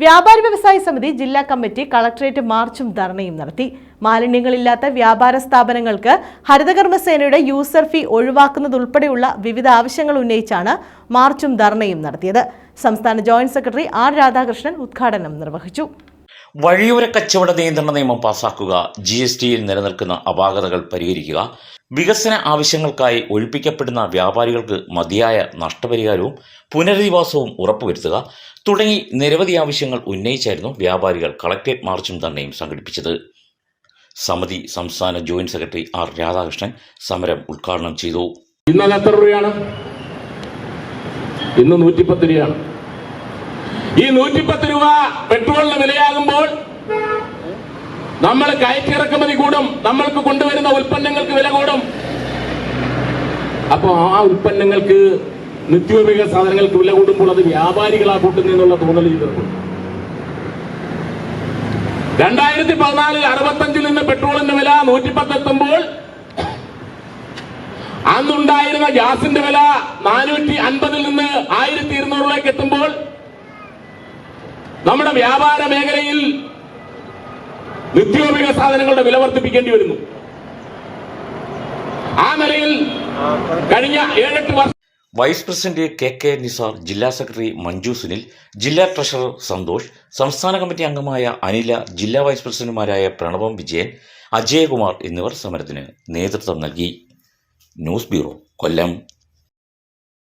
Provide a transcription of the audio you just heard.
വ്യാപാരി വ്യവസായ സമിതി ജില്ലാ കമ്മിറ്റി കളക്ടറേറ്റ് മാർച്ചും ധർണയും നടത്തി. മാലിന്യങ്ങളില്ലാത്ത വ്യാപാര സ്ഥാപനങ്ങൾക്ക് ഹരിതകർമ്മസേനയുടെ യൂസർ ഫീ ഒഴിവാക്കുന്നതുൾപ്പെടെയുള്ള വിവിധ ആവശ്യങ്ങൾ ഉന്നയിച്ചാണ് മാർച്ചും ധർണയും നടത്തിയത്. സംസ്ഥാന ജോയിന്റ് സെക്രട്ടറി ആർ രാധാകൃഷ്ണൻ ഉദ്ഘാടനം നിർവഹിച്ചു. വഴിയോര കച്ചവട നിയന്ത്രണ നിയമം പാസാക്കുക ജി എസ് ടിയിൽ നിലനിൽക്കുന്ന അപാകതകൾ പരിഹരിക്കുക വികസന ആവശ്യങ്ങൾക്കായി ഒഴിപ്പിക്കപ്പെടുന്ന വ്യാപാരികൾക്ക് മതിയായ നഷ്ടപരിഹാരവും പുനരധിവാസവും ഉറപ്പുവരുത്തുക തുടങ്ങി നിരവധി ആവശ്യങ്ങൾ ഉന്നയിച്ചായിരുന്നു വ്യാപാരികൾ കളക്ടറേറ്റ് മാർച്ചും തന്നെയും സംഘടിപ്പിച്ചത്. സമിതി സംസ്ഥാന ജോയിന്റ് സെക്രട്ടറി ആർ രാധാകൃഷ്ണൻ സമരം ഉദ്ഘാടനം ചെയ്തു. ഇന്നത് എത്ര രൂപയാണ്? ഇന്ന് നൂറ്റിപ്പത്ത് രൂപയാണ്. ഈ നൂറ്റിപ്പത്ത് രൂപ പെട്രോളിന് വിലയാകുമ്പോൾ നമ്മൾ കയറ്റിറക്കുമതി കൂടും നമ്മൾക്ക് കൊണ്ടുവരുന്ന ഉൽപ്പന്നങ്ങൾക്ക് വില കൂടും. അപ്പൊ ആ ഉൽപ്പന്നങ്ങൾക്ക് നിത്യോപയോഗ സാധനങ്ങൾക്ക് വില കൂടുമ്പോൾ അത് വ്യാപാരികളാ കൂട്ടുന്നുള്ള തോന്നൽ ചെയ്തിട്ടുണ്ട് രണ്ടായിരത്തി പതിനാലിൽ അറുപത്തഞ്ചിൽ നിന്ന് പെട്രോളിന്റെ വില നൂറ്റിപ്പത്ത് എത്തുമ്പോൾ അന്നുണ്ടായിരുന്ന ഗ്യാസിന്റെ വില നാനൂറ്റി അൻപതിൽ നിന്ന് ആയിരത്തി എത്തുമ്പോൾ നമ്മുടെ വ്യാപാര മേഖലയിൽ നിത്യോപയോഗ സാധനങ്ങളുടെ വില വർദ്ധിപ്പിക്കേണ്ടി വരുന്നു. ആ നിലയിൽ കഴിഞ്ഞ ഏഴെട്ട് വർഷം vice president K K Nisar ജില്ലാ സെക്രട്ടറി മഞ്ജു സുനിൽ ജില്ലാ ട്രഷറർ സന്തോഷ് സംസ്ഥാന കമ്മിറ്റി അംഗമായ അനില ജില്ലാ വൈസ് പ്രസിഡന്റുമാരായ പ്രണവം വിജയൻ അജയകുമാർ എന്നിവർ സമരത്തിന് നേതൃത്വം നൽകി. News bureau Kollam.